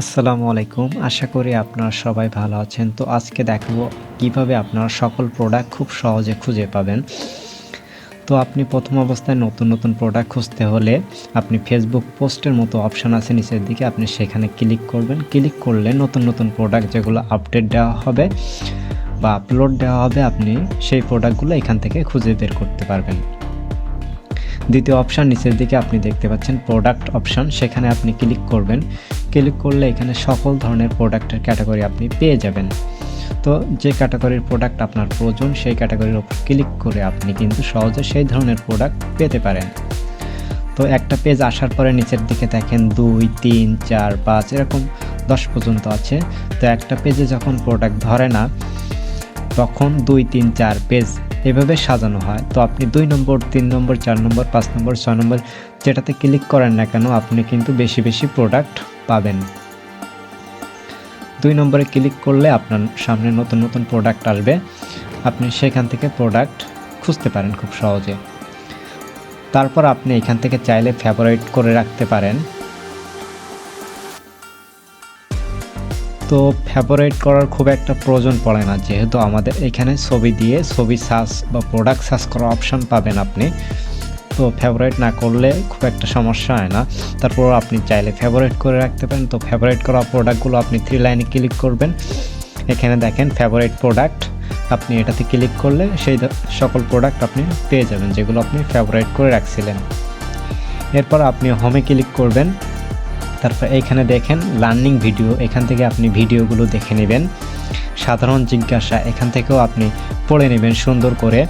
আসসালামু আলাইকুম। আশা করি আপনারা সবাই ভালো আছেন। তো আজকে দেখাবো কীভাবে আপনারা সকল প্রোডাক্ট খুব সহজে খুঁজে পাবেন। তো আপনি প্রথম অবস্থায় নতুন নতুন প্রোডাক্ট খুঁজতে হলে আপনি ফেসবুক পোস্টের মতো অপশান আছে নিচের দিকে। আপনি সেখানে ক্লিক করবেন। ক্লিক করলে নতুন নতুন প্রোডাক্ট যেগুলো আপডেট দেওয়া হবে বা আপলোড দেওয়া হবে, আপনি সেই প্রোডাক্টগুলো এখান থেকে খুঁজে বের করতে পারবেন। দ্বিতীয় অপশান নিচের দিকে আপনি দেখতে পাচ্ছেন প্রোডাক্ট অপশান সেখানে আপনি ক্লিক করবেন। ক্লিক করলে এখানে সকল ধরনের প্রোডাক্টের ক্যাটাগরি আপনি পেয়ে যাবেন। তো যে ক্যাটাগরির প্রোডাক্ট আপনার প্রয়োজন, সেই ক্যাটাগরির ওপর ক্লিক করে আপনি কিন্তু সহজে সেই ধরনের প্রোডাক্ট পেতে পারেন। তো একটা পেজ আসার পরে নিচের দিকে দেখেন দুই, তিন, চার, পাঁচ, এরকম দশ পর্যন্ত আছে। তো একটা পেজে যখন প্রোডাক্ট ধরে না, তখন দুই, তিন, চার পেজ এভাবে সাজানো হয়। তো আপনি দুই নম্বর, তিন নম্বর, চার নম্বর, পাঁচ নম্বর, ছয় নম্বর যেটাতে ক্লিক করেন না কেন আপনি কিন্তু বেশি বেশি প্রোডাক্ট পাবেন। দুই নম্বরে ক্লিক করলে আপনার সামনে নতুন নতুন প্রোডাক্ট আসবে। আপনি সেখান থেকে প্রোডাক্ট খুঁজতে পারেন খুব সহজে। তারপর আপনি এখান থেকে চাইলে ফেভারিট করে রাখতে পারেন। তো ফেভারিট করার খুব একটা প্রয়োজন পড়ে না। যেহেতু আমাদের এখানে ছবি দিয়ে ছবি সার্চ বা প্রোডাক্ট সার্চ করার অপশান পাবেন আপনি। তো ফেভারিট না করলে খুব একটা সমস্যা হয় না। তারপর আপনি চাইলে ফেভারিট করে রাখতে পারেন। তো ফেভারিট করা প্রোডাক্টগুলো আপনি থ্রি লাইনে ক্লিক করবেন। এখানে দেখেন ফেভারিট প্রোডাক্ট আপনি এটাতে ক্লিক করলে সেই সকল প্রোডাক্ট আপনি পেয়ে যাবেন, যেগুলো আপনি ফেভারিট করে রাখছিলেন। এরপর আপনি হোমে ক্লিক করবেন। তারপর এইখানে দেখেন লার্নিং ভিডিও এখান থেকে আপনি ভিডিওগুলো দেখে নেবেন। সাধারণ জিজ্ঞাসা, এখান থেকেও আপনি পড়ে নেবেন সুন্দর করে।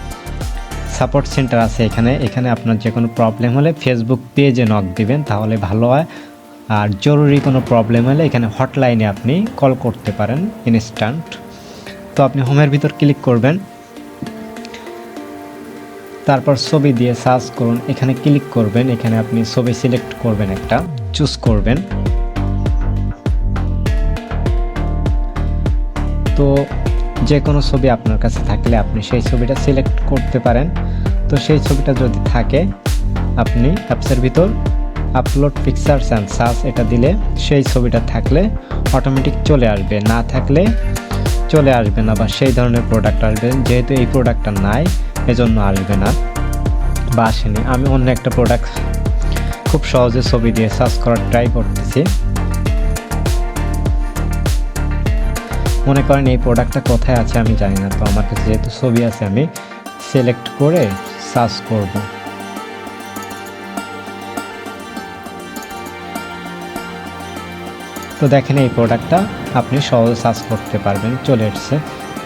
সাপোর্ট সেন্টার আছে এখানে এখানে আপনার যে কোনো প্রবলেম হলে ফেসবুক পেজে নক দিবেন, তাহলে ভালো হয়। আর জরুরি কোনো প্রবলেম হলে এখানে হটলাইনে আপনি কল করতে পারেন ইনস্ট্যান্ট তো আপনি হোমের ভিতর ক্লিক করবেন। তারপর ছবি দিয়ে সার্চ করুন, এখানে ক্লিক করবেন, এখানে আপনি ছবি সিলেক্ট করবেন একটা। চুজ করবেন। তো যে কোনো ছবি আপনার কাছে থাকলে আপনি সেই ছবিটা সিলেক্ট করতে পারেন। তো সেই ছবিটা যদি থাকে, আপনি অ্যাপসের ভিতর আপলোড পিকচার্স অ্যান্ড সার্চ এটা দিলে সেই ছবিটা থাকলে অটোমেটিক চলে আসবে। না থাকলে চলে আসবে না বা সেই ধরনের প্রোডাক্ট আসবে। যেহেতু এই প্রোডাক্টটা নাই, এজন্য আসবে না বা আসেনি। আমি অন্য একটা প্রোডাক্ট খুব সহজে ছবি দিয়ে সার্চ করার ট্রাই করতেছি। মনে করেন এই প্রোডাক্টটা কোথায় আছে আমি জানি না, তো আমার কাছে যেহেতু ছবি আছে, আমি সিলেক্ট করে সার্চ করব। তো দেখেন এই প্রোডাক্টটা আপনি সহজে সার্চ করতে পারবেন, চলে এসছে।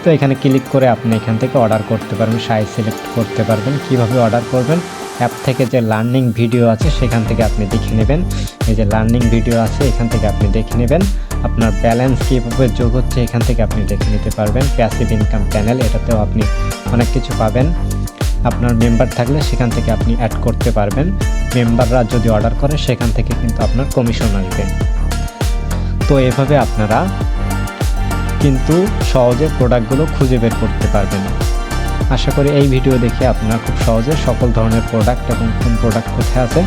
তো এখানে ক্লিক করে আপনি এখান থেকে অর্ডার করতে পারবেন সাইজ সিলেক্ট করতে পারবেন। কীভাবে অর্ডার করবেন? অ্যাপ থেকে যে লার্নিং ভিডিও আছে, সেখান থেকে আপনি দেখে নেবেন। এই যে লার্নিং ভিডিও আছে, এখান থেকে আপনি দেখে নেবেন। আপনার ব্যালেন্স কীভাবে যোগ হচ্ছে, এখান থেকে আপনি দেখে নিতে পারবেন। প্যাসিভ ইনকাম প্যানেল এটাতেও আপনি অনেক কিছু পাবেন। আপনার মেম্বার থাকলে সেখান থেকে আপনি অ্যাড করতে পারবেন। মেম্বাররা যদি অর্ডার করে, সেখান থেকে কিন্তু আপনার কমিশন আসবে। তো এভাবে আপনারা কিন্তু সহজে প্রোডাক্টগুলো খুঁজে বের করতে পারবেন। আশা করি এই ভিডিও দেখে আপনারা খুব সহজে সকল ধরনের প্রোডাক্ট এবং কোন প্রোডাক্ট কোথায় আছে,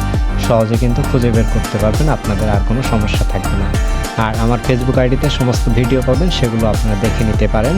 সহজে কিন্তু খুঁজে বের করতে পারবেন, আপনাদের আর কোনো সমস্যা থাকবে না। আর আমার ফেসবুক আইডিতে সমস্ত ভিডিও পাবেন, সেগুলো আপনারা দেখে নিতে পারেন।